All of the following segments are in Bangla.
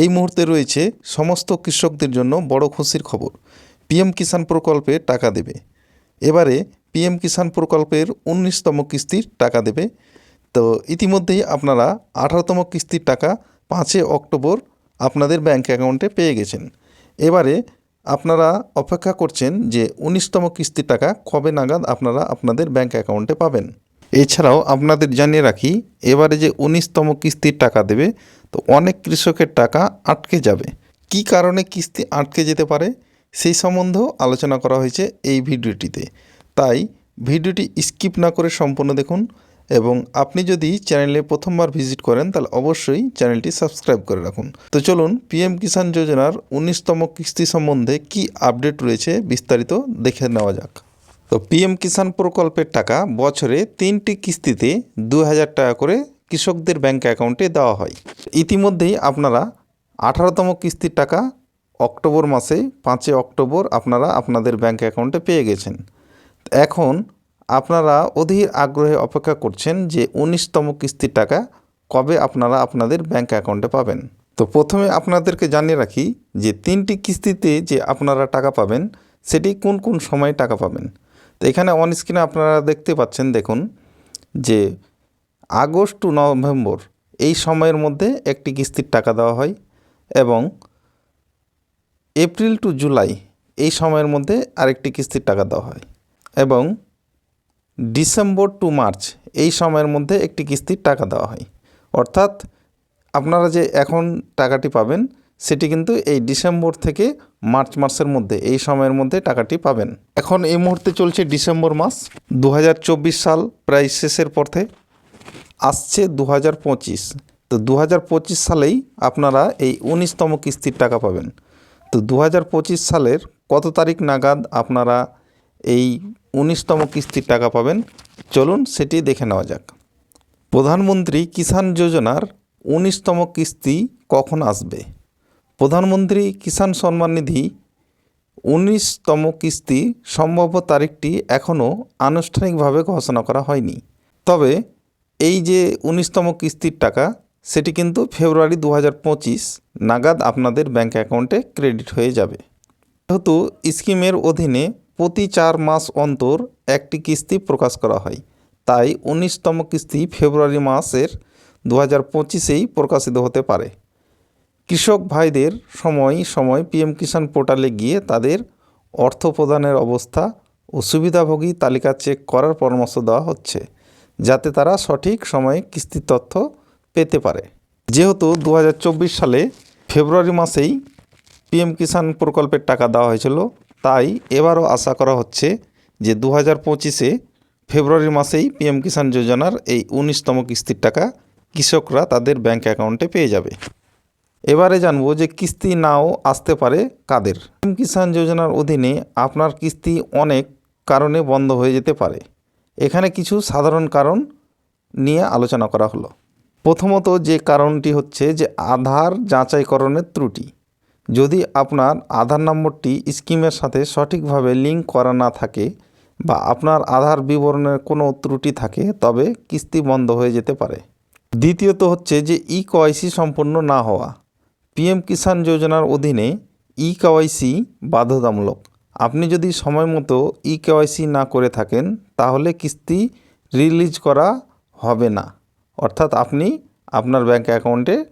এই মুহূর্তে রয়েছে সমস্ত কৃষকদের জন্য বড় খুশির খবর। পিএম কিষাণ প্রকল্পে টাকা দেবে। এবারে পিএম কিষাণ প্রকল্পের উনিশতম কিস্তির টাকা দেবে। তো ইতিমধ্যেই আপনারা আঠারোতম কিস্তির টাকা পাঁচই অক্টোবর আপনাদের ব্যাঙ্ক অ্যাকাউন্টে পেয়ে গেছেন। এবারে আপনারা অপেক্ষা করছেন যে উনিশতম কিস্তির টাকা কবে নাগাদ আপনারা আপনাদের ব্যাঙ্ক অ্যাকাউন্টে পাবেন। এছাড়াও আপনাদের জানিয়ে রাখি, এবারে যে উনিশতম কিস্তির টাকা দেবে, তো অনেক কৃষকের টাকা আটকে যাবে। কি কারণে কিস্তি আটকে যেতে পারে? সেই সম্বন্ধেও আলোচনা করা হয়েছে এই ভিডিওটিতে। তাই ভিডিওটি স্কিপ না করে সম্পূর্ণ দেখুন এবং আপনি যদি চ্যানেলে প্রথমবার ভিজিট করেন, তাহলে অবশ্যই চ্যানেলটি সাবস্ক্রাইব করে রাখুন। তো চলুন, পিএম কিষাণ যোজনার উনিশতম কিস্তি সম্বন্ধে কি আপডেট রয়েছে বিস্তারিত দেখে নেওয়া যাক। তো পিএম কিষাণ প্রকল্পের টাকা বছরে তিনটি কিস্তিতে দু হাজার টাকা করে কৃষকদের ব্যাংক অ্যাকাউন্টে দেওয়া হয়। ইতিমধ্যেই আপনারা আঠারোতম কিস্তির টাকা অক্টোবর মাসে, পাঁচই অক্টোবর আপনারা আপনাদের ব্যাংক অ্যাকাউন্টে পেয়ে গেছেন। এখন আপনারা অধীর আগ্রহে অপেক্ষা করছেন যে উনিশতম কিস্তির টাকা কবে আপনারা আপনাদের ব্যাংক অ্যাকাউন্টে পাবেন। তো প্রথমে আপনাদেরকে জানিয়ে রাখি যে তিনটি কিস্তিতে যে আপনারা টাকা পাবেন, সেটি কোন কোন সময়ে টাকা পাবেন? তো এখানে অন স্ক্রিনে আপনারা দেখতে পাচ্ছেন, দেখুন, যে আগস্ট টু নভেম্বর এই সময়ের মধ্যে একটি কিস্তির টাকা দেওয়া হয় এবং এপ্রিল টু জুলাই এই সময়ের মধ্যে আরেকটি কিস্তির টাকা দেওয়া হয় এবং ডিসেম্বর টু মার্চ এই সময়ের মধ্যে একটি কিস্তির টাকা দেওয়া হয়। অর্থাৎ আপনারা যে এখন টাকাটি পাবেন সেটি কিন্তু এই ডিসেম্বর থেকে মার্চ মাসের মধ্যে, এই সময়ের মধ্যে টাকাটি পাবেন। এখন এই মুহূর্তে চলছে ডিসেম্বর মাস দু হাজার চব্বিশ সাল প্রায় শেষের পথে আসছে দু হাজার পঁচিশ। তো দু হাজার পঁচিশ সালেই আপনারা এই উনিশতম কিস্তির টাকা পাবেন। তো দু হাজার পঁচিশ সালের কত তারিখ নাগাদ আপনারা এই উনিশতম কিস্তির টাকা পাবেন? চলুন সেটি দেখে নেওয়া যাক। প্রধানমন্ত্রী কিষাণ যোজনার উনিশতম কিস্তি কখন আসবে? প্রধানমন্ত্রী কিষাণ সম্মান নিধি উনিশতম কিস্তি সম্ভাব্য তারিখটি এখনও আনুষ্ঠানিকভাবে ঘোষণা করা হয়নি। তবে এই যে উনিশতম কিস্তির টাকা, সেটি কিন্তু ফেব্রুয়ারি দু হাজার পঁচিশ নাগাদ আপনাদের ব্যাঙ্ক অ্যাকাউন্টে ক্রেডিট হয়ে যাবে। যেহেতু স্কিমের অধীনে প্রতি চার মাস অন্তর একটি কিস্তি প্রকাশ করা হয়, তাই উনিশতম কিস্তি ফেব্রুয়ারি মাসের দু হাজার পঁচিশেই প্রকাশিত হতে পারে। কৃষক ভাইদের সময় সময় পিএম কিষাণ পোর্টালে গিয়ে তাদের অর্থ প্রদানের অবস্থা ও সুবিধাভোগী তালিকা চেক করার পরামর্শ দেওয়া হচ্ছে, যাতে তারা সঠিক সময়ে কিস্তির তথ্য পেতে পারে। যেহেতু দু হাজার চব্বিশ সালে ফেব্রুয়ারি মাসেই পিএম কিষাণ প্রকল্পের টাকা দেওয়া হয়েছিল, তাই এবারও আশা করা হচ্ছে যে দু হাজার পঁচিশে ফেব্রুয়ারি মাসেই পিএম কিষাণ যোজনার এই উনিশতম কিস্তির টাকা কৃষকরা তাদের ব্যাংক অ্যাকাউন্টে পেয়ে যাবে। এবারে জানব যে কিস্তি নাও আসতে পারে কাদের? পিএম কিষাণ যোজনার অধীনে আপনার কিস্তি অনেক কারণে বন্ধ হয়ে যেতে পারে। এখানে কিছু সাধারণ কারণ নিয়ে আলোচনা করা হলো। প্রথমত যে কারণটি হচ্ছে যে আধার যাচাইকরণের ত্রুটি। যদি আপনার আধার নম্বরটি স্কিমের সাথে সঠিকভাবে লিঙ্ক করা না থাকে বা আপনার আধার বিবরণের কোনো ত্রুটি থাকে, তবে কিস্তি বন্ধ হয়ে যেতে পারে। দ্বিতীয়ত হচ্ছে যে ই কেওয়াইসি সম্পন্ন না হওয়া। পিএম কিষাণ যোজনার অধীনে ই কেওয়াইসি বাধ্যতামূলক। আপনি যদি সময় মতো ই কেওয়াইসি না করে থাকেন, তাহলে কিস্তি রিলিজ করা হবে না। অর্থাৎ আপনি আপনার ব্যাঙ্ক অ্যাকাউন্টে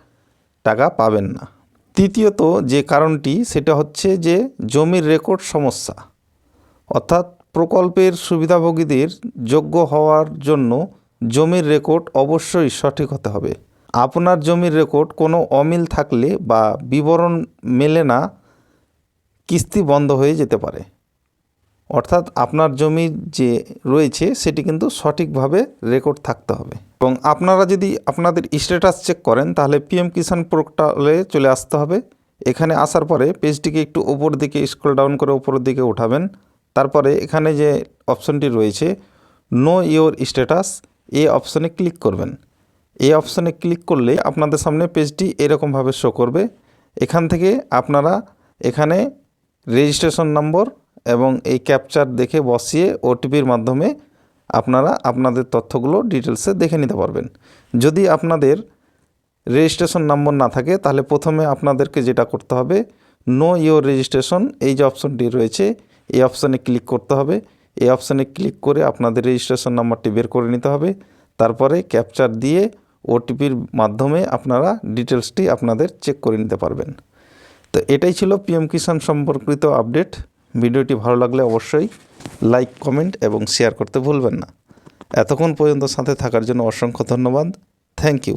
টাকা পাবেন না। তৃতীয়ত, যে কারণটি, সেটা হচ্ছে যে জমির রেকর্ড সমস্যা। অর্থাৎ প্রকল্পের সুবিধাভোগীদের যোগ্য হওয়ার জন্য জমির রেকর্ড অবশ্যই সঠিক হতে হবে। আপনার জমির রেকর্ড কোনো অমিল থাকলে বা বিবরণ মেলে না, কিস্তি বন্ধ হয়ে যেতে পারে। অর্থাৎ আপনার জমি যে রয়েছে, সেটি কিন্তু সঠিকভাবে রেকর্ড থাকতে হবে। এবং আপনারা যদি আপনাদের স্ট্যাটাস চেক করেন, তাহলে পিএম কিষাণ পোর্টালে চলে আসতে হবে। এখানে আসার পরে পেজটিকে একটু ওপর দিকে স্ক্রল ডাউন করে ওপরের দিকে উঠাবেন। তারপরে এখানে যে অপশনটি রয়েছে নো ইওর স্ট্যাটাস এ অপশনে ক্লিক করবেন। এই অপশনে ক্লিক করলে আপনাদের সামনে পেজটি এরকমভাবে শো করবে। এখান থেকে আপনারা এখানে রেজিস্ট্রেশন নম্বর এবং এই ক্যাপচার দেখে বসিয়ে ওটিপির মাধ্যমে আপনারা আপনাদের তথ্যগুলো ডিটেলসে দেখে নিতে পারবেন। যদি আপনাদের রেজিস্ট্রেশন নম্বর না থাকে, তাহলে প্রথমে আপনাদেরকে যেটা করতে হবে নো ইওর রেজিস্ট্রেশন এই যে অপশনটি রয়েছে, এই অপশানে ক্লিক করতে হবে। এই অপশানে ক্লিক করে আপনাদের রেজিস্ট্রেশন নাম্বারটি বের করে নিতে হবে। তারপরে ক্যাপচার দিয়ে ওটিপির মাধ্যমে আপনারা ডিটেলসটি আপনাদের চেক করে নিতে পারবেন। তো এটাই ছিল পিএম কিষাণ সম্পর্কিত আপডেট। ভিডিওটি ভালো লাগলে অবশ্যই লাইক, কমেন্ট এবং শেয়ার করতে ভুলবেন না। এতক্ষণ পর্যন্ত সাথে থাকার জন্য অসংখ্য ধন্যবাদ। Thank you.